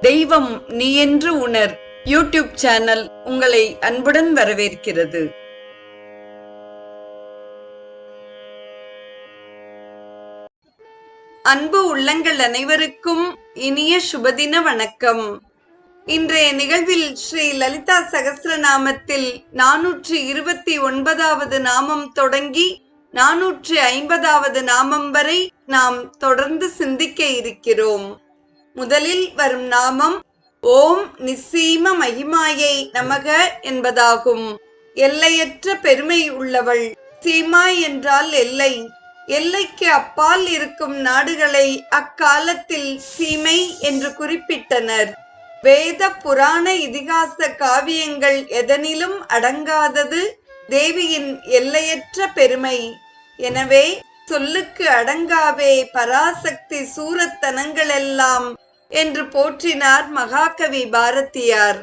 தெய்வம் நீ என்று உணர். யூடியூப் சேனல் உங்களை அன்புடன் வரவேற்கிறது. அன்பு உள்ளங்கள் அனைவருக்கும் இனிய சுபதின வணக்கம். இன்றைய நிகழ்வில் ஸ்ரீ லலிதா சகஸ்ரநாமத்தில் நானூற்றி இருபத்தி ஒன்பதாவது நாமம் தொடங்கி நானூற்றி ஐம்பதாவது நாமம் வரை நாம் தொடர்ந்து சிந்திக்க இருக்கிறோம். முதலில் வரும் நாமம் ஓம் நிசீம மகிமாயை நமக என்பதாகும். எல்லையற்ற பெருமை உள்ளவள் சீமா என்றால் எல்லை. எல்லைக்கு அப்பால் இருக்கும் நாடுகளை அக்காலத்தில் சீமை என்று குறிப்பிட்டனர். வேத புராண இதிகாச காவியங்கள் எதனிலும் அடங்காதது தேவியின் எல்லையற்ற பெருமை. எனவே சொல்லுக்கு அடங்காவே பராசக்தி சூரத்தனங்களெல்லாம் என்று போற்றினார் மகாகவி பாரதியார்.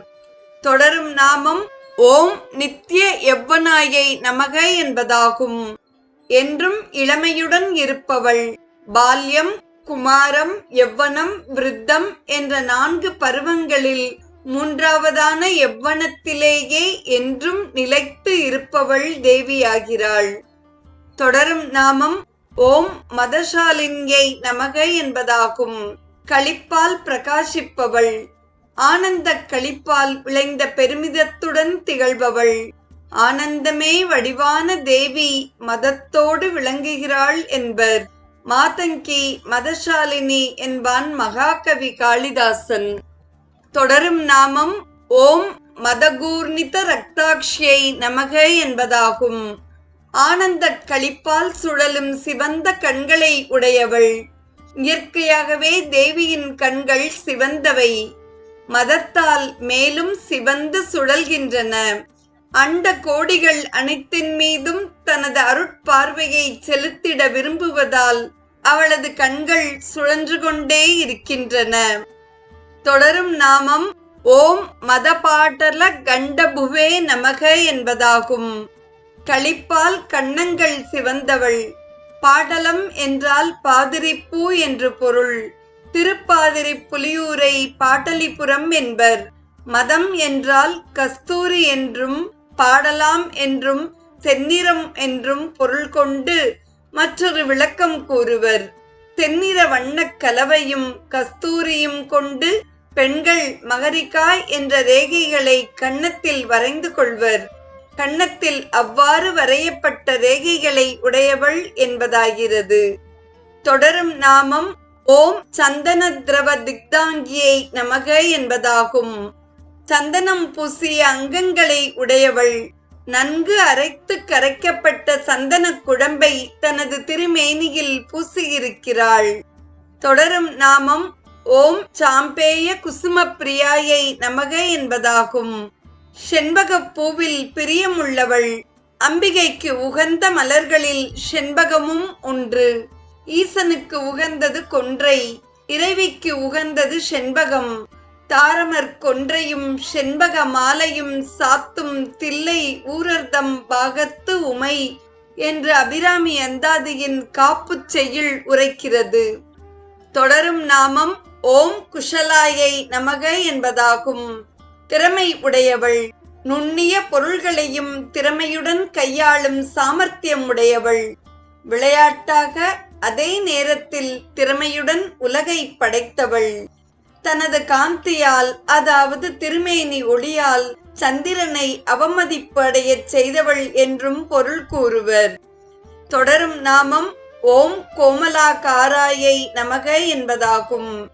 தொடரும் நாமம் ஓம் நித்ய எவ்வனாயை நமக என்பதாகும். என்றும் இளமையுடன் இருப்பவள். பால்யம் குமாரம் எவ்வனம் விருத்தம் என்ற நான்கு பருவங்களில் மூன்றாவதான எவ்வனத்திலேயே என்றும் நிலைத்து இருப்பவள் தேவியாகிறாள். தொடரும் நாமம் ஓம் மதசாலிங்கை நமக என்பதாகும். களிப்பால் பிரகாசிப்பவள். ஆனந்த களிப்பால் விளைந்த பெருமிதத்துடன் திகழ்பவள். ஆனந்தமே வடிவான தேவி மதத்தோடு விளங்குகிறாள் என்பர். மாதங்கி மதசாலினி என்பான் மகாகவி காளிதாசன். தொடரும் நாமம் ஓம் மதகூர்ணித ரக்தாட்சியை நமக என்பதாகும். ஆனந்தக் களிப்பால் சுழலும் சிவந்த கண்களை உடையவள். இயற்கையாகவே தேவியின் கண்கள் சிவந்தவை. மதத்தால் மேலும் சிவந்து சுழல்கின்றன. அண்ட கோடிகள் அனைத்தின் மீதும் தனது அருட்பார்வையை செலுத்திட விரும்புவதால் அவளது கண்கள் சுழன்று கொண்டே இருக்கின்றன. தொடரும் நாமம் ஓம் மதபாட்டல கண்டபுவே நமக என்பதாகும். களிப்பால் கண்ணங்கள் சிவந்தவள். பாடலம் என்றால் பாதிரிப்பூ என்று பொருள். திருப்பாதிரி புலியூரை பாட்டலிபுரம் என்பர். மதம் என்றால் கஸ்தூரி என்றும் பாடலாம் என்றும் செந்நிறம் என்றும் பொருள் கொண்டு மற்றொரு விளக்கம் கூறுவர். செந்நிற வண்ணக் கலவையும் கஸ்தூரியும் கொண்டு பெண்கள் மகரிகாய் என்ற ரேகைகளை கன்னத்தில் வரைந்து கொள்வர். கன்னத்தில் அவ்வாறு வரையப்பட்ட ரேகைகளை உடையவள் என்பதாகிறது. தொடரும் நாமம் ஓம் சந்தன திரவ திக்தாங்கியை நமக என்பதாகும். சந்தனம் பூசிய அங்கங்களை உடையவள் நன்கு அரைத்து கரைக்கப்பட்ட சந்தன குழம்பை தனது திருமேனியில் பூசியிருக்கிறாள். தொடரும் நாமம் ஓம் சாம்பேய குசும பிரியாயை நமக என்பதாகும். செண்பகப் பூவில் பிரியமுள்ளவள். அம்பிகைக்கு உகந்த மலர்களில் செண்பகமும் ஒன்று. ஈசனுக்கு உகந்தது கொன்றை இறைவிக்கு உகந்தது செண்பகம். தாரமர் கொன்றையும் செண்பக மாலையும் சாத்தும் தில்லை ஊரர்தம் பாகத்து உமை என்று அபிராமி அந்தாதியின் காப்புச் செய்யுள் உரைக்கிறது. தொடரும் நாமம் ஓம் குஷலாயை நமக என்பதாகும். திறமை உடையவள். நுண்ணிய பொருள்களையும் திறமையுடன் கையாளும் சாமர்த்தியம் உடையவள். விளையாட்டாக அதே நேரத்தில் திறமையுடன் உலகை படைத்தவள். தனது காந்தியால் அதாவது திருமேனி ஒளியால் சந்திரனை அவமதிப்பு அடையச் செய்தவள் என்றும் பொருள் கூறுவர். தொடரும் நாமம் ஓம் கோமலாகாராயை நமக என்பதாகும்.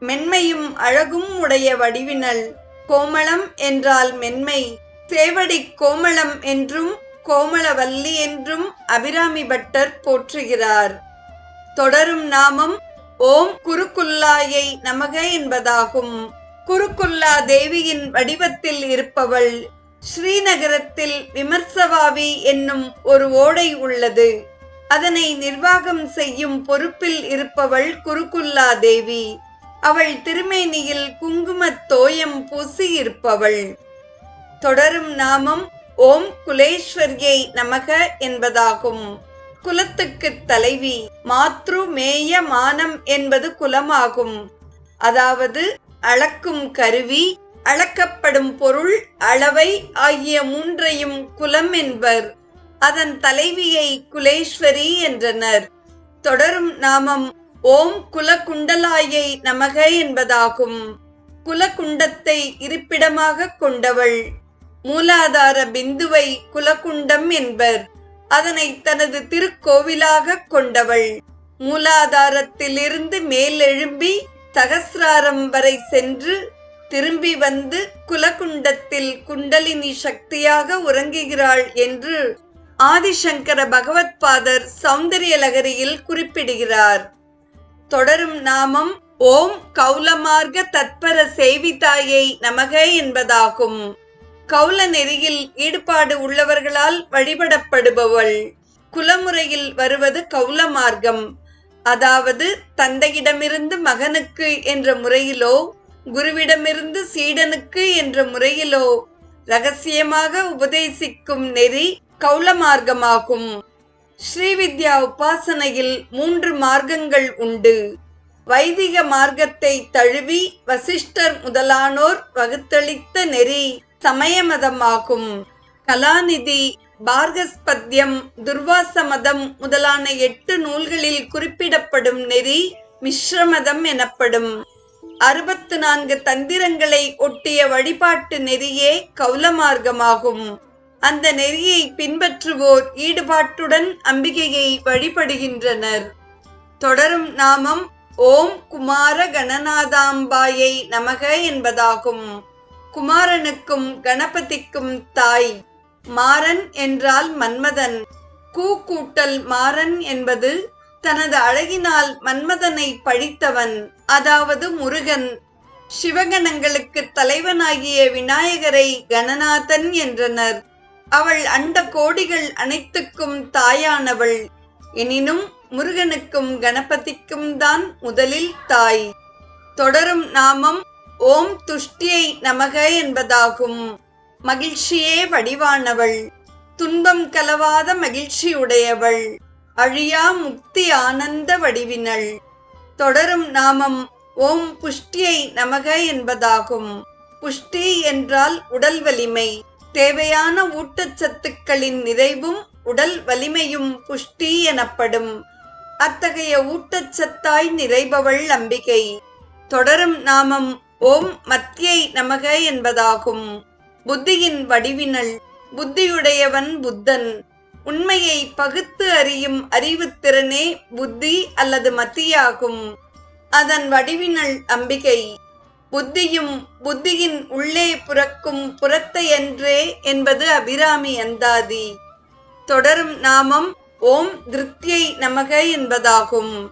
மென்மையும் அழகும் உடைய வடிவினல் கோமளம் என்றால் மென்மை. சேவடி கோமளம் என்றும் கோமளவல்லி என்றும் அபிராமி பட்டர் போற்றுகிறார். தொடரும் நாமம் ஓம் குருக்குல்லாயை நமக என்பதாகும். குருக்குல்லா தேவியின் வடிவத்தில் இருப்பவள் ஸ்ரீநகரத்தில் விமர்சவாவி என்னும் ஒரு ஓடை உள்ளது. அதனை நிர்வாகம் செய்யும் பொறுப்பில் இருப்பவள் குருக்குல்லா தேவி. அவள் திருமேனியில் குங்குமத் தோயம் பூசியிருப்பவள். தொடரும் நாமம் ஓம் குலேஸ்வரியை நமக என்பதாகும். குலத்துக்கு தலைவி மாத்ரு மேய மானம் என்பது குலமாகும். அதாவது அளக்கும் கருவி அளக்கப்படும் பொருள் அளவை ஆகிய மூன்றையும் குலம் என்பர். அதன் தலைவியை குலேஸ்வரி என்றனர். தொடரும் நாமம் ஓம் குலகுண்டலாயை நமக என்பதாகும். குலகுண்டத்தை இருப்பிடமாக கொண்டவள். மூலாதார பிந்துவை குலகுண்டம் என்பர். அதனை தனது திருக்கோவிலாக கொண்டவள். மூலாதாரத்திலிருந்து மேலெழும்பி சகசிராரம் வரை சென்று திரும்பி வந்து குலகுண்டத்தில் குண்டலினி சக்தியாக உறங்குகிறாள் என்று ஆதிசங்கர பகவத்பாதர் சௌந்தரிய லகரியில் குறிப்பிடுகிறார். தொடரும் நாமம் ஓம் கௌலமார்க்க தத்பர சேவிதாயை நமக என்பதாகும். கௌல நெறியில் ஈடுபாடு உள்ளவர்களால் வழிபடப்படுபவள். குலமுறையில் வருவது கௌல மார்க்கம். அதாவது தந்தையிடமிருந்து மகனுக்கு என்ற முறையிலோ குருவிடமிருந்து சீடனுக்கு என்ற முறையிலோ ரகசியமாக உபதேசிக்கும் நெறி கௌல மார்க்கமாகும். ஸ்ரீவித்யா உபாசனையில் மூன்று மார்க்கங்கள் உண்டு. வைதிக மார்க்கத்தை தழுவி வசிஷ்டர் முதலானோர் வகுத்தளித்த நெறி சமய மதமாகும் கலாநிதி பார்கஸ்பத்யம் துர்வாச மதம் முதலான எட்டு நூல்களில் குறிப்பிடப்படும் நெறி மிஸ்ரமதம் எனப்படும். அறுபத்து நான்கு தந்திரங்களை ஒட்டிய வழிபாட்டு நெறியே கௌல மார்க்கமாகும் அந்த நெறியை பின்பற்றுவோர் ஈடுபாட்டுடன் அம்பிகையை வழிபடுகின்றனர். தொடரும் நாமம் ஓம் குமார கணநாதாம்பாயை நமக என்பதாகும். குமாரனுக்கும் கணபதிக்கும் தாய் மாறன் என்றால் மன்மதன். கூ கூட்டல் மாறன் என்பது தனது அழகினால் மன்மதனை பழித்தவன் அதாவது முருகன். சிவகணங்களுக்கு தலைவனாகிய விநாயகரை கணநாதன் என்றனர். அவள் அண்ட கோடிகள் அனைத்துக்கும் தாயானவள். எனினும் முருகனுக்கும் கணபதிக்கும் தான் முதலில் தாய். தொடரும் நாமம் ஓம் துஷ்டியை நமக என்பதாகும். மகிழ்ச்சியே வடிவானவள். துன்பம் கலவாத மகிழ்ச்சியுடையவள் அழியா முக்தி ஆனந்த வடிவினள். தொடரும் நாமம் ஓம் புஷ்டியை நமக என்பதாகும். புஷ்டி என்றால் உடல் வலிமை. தேவையான ஊட்டச்சத்துக்களின் நிறைவும் உடல் வலிமையும் புஷ்டி எனப்படும். அத்தகைய ஊட்டச்சத்தாய் நிறைபவள் அம்பிகை. தொடரும் நாமம் ஓம் மத்தியை நமக என்பதாகும். புத்தியின் வடிவினல் புத்தியுடையவன் புத்தன். உண்மையை பகுத்து அறியும் அறிவுத்திறனே புத்தி அல்லது மத்தியாகும். அதன் வடிவினல் அம்பிகை. புத்தியும் புத்தியின் உள்ளே புறக்கும் புறத்தையன்றே என்பது அபிராமி அந்தாதி. தொடரும் நாமம் ஓம் திருப்தியை நமக என்பதாகும்.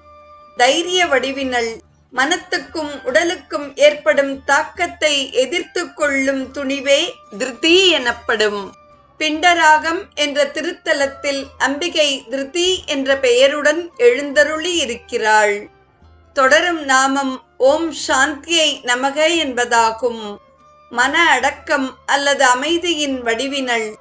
தைரிய வடிவினல் மனத்துக்கும் உடலுக்கும் ஏற்படும் தாக்கத்தை எதிர்த்து கொள்ளும் துணிவே திருதி எனப்படும். பிண்டராகம் என்ற திருத்தலத்தில் அம்பிகை திருதி என்ற பெயருடன் எழுந்தருளி இருக்கிறாள். தொடரும் நாமம் ஓம் சாந்தியை நமக என்பதாகும். மன அடக்கம் அல்லது அமைதியின் வடிவினல்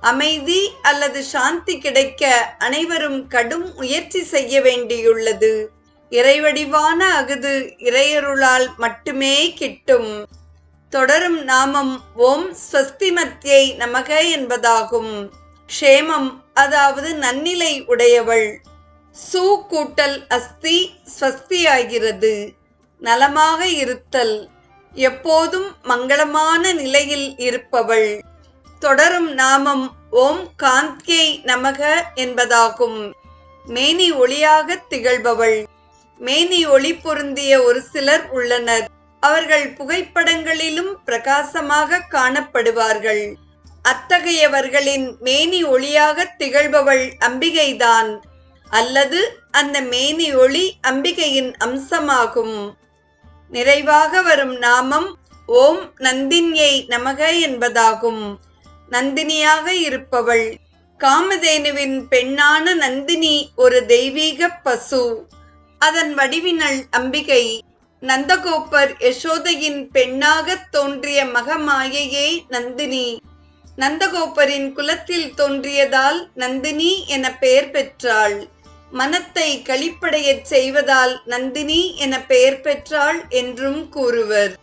அமைதி அல்லது சாந்தி கிடைக்க அனைவரும் கடும் முயற்சி செய்ய வேண்டியுள்ளது. இறைவடிவான அகுது இறையருளால் மட்டுமே கிட்டும். தொடரும் நாமம் ஓம் ஸ்வஸ்திமத்தியை நமக என்பதாகும். க்ஷேமம் அதாவது நன்னிலை உடையவள். சூ கூட்டல் அஸ்தி ஸ்வஸ்தியாகிறது. நலமாக இருத்தல். எப்போதும் மங்களமான நிலையில் இருப்பவள். தொடரும் நாமம் ஓம் காந்தியை நமக என்பதாகும். மேனி ஒளியாக திகழ்பவள். மேனி ஒளி பொருந்திய ஒரு சிலர் உள்ளனர். அவர்கள் புகைப்படங்களிலும் பிரகாசமாக காணப்படுவார்கள். அத்தகையவர்களின் மேனி ஒளியாக திகழ்பவள் அம்பிகைதான். அல்லது அந்த மேனி ஒளி அம்பிகையின் அம்சமாகும். நிறைவாக வரும் நாமம் ஓம் நந்தினியை நமக என்பதாகும். நந்தினியாக இருப்பவள். காமதேனுவின் பெண்ணான நந்தினி ஒரு தெய்வீக பசு. அதன் வடிவினள் அம்பிகை. நந்தகோப்பர் யசோதையின் பெண்ணாகத் தோன்றிய மகமாயையே நந்தினி. நந்தகோப்பரின் குலத்தில் தோன்றியதால் நந்தினி என பெயர் பெற்றாள். மனத்தை களிப்படையச் செய்வதால் நந்தினி என பெயர் பெற்றாள் என்றும் கூறுவர்.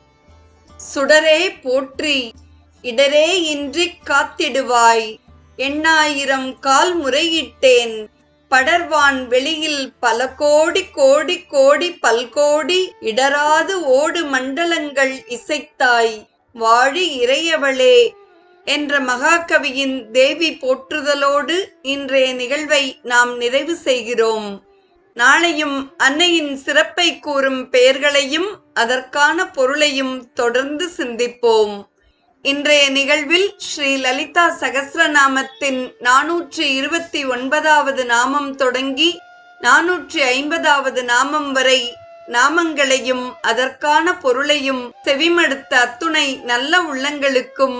சுடரே போற்றி இடரே இன்றி காத்திடுவாய். எண்ணாயிரம் கால் முறையிட்டேன் படர்வான் வெளியில் பல கோடி கோடி கோடி பல்கோடி இடராது ஓடு மண்டலங்கள் இசைத்தாய். வாழி இறையவளே என்ற மகாகவியின் தேவி போற்றுதலோடு இன்றைய நிகழ்வை நாம் நிறைவு செய்கிறோம். நாளையும் அன்னையின் சிறப்பை கூறும் பெயர்களையும் அதற்கான பொருளையும் தொடர்ந்து சிந்திப்போம். இன்றைய நிகழ்வில் ஸ்ரீ லலிதா சகசிரநாமத்தின் நாநூற்றி இருபத்தி ஒன்பதாவது நாமம் தொடங்கி நாநூற்றி ஐம்பதாவது நாமம் வரை நாமங்களையும் அதற்கான பொருளையும் செவிமடுத்த அத்துணை நல்ல உள்ளங்களுக்கும்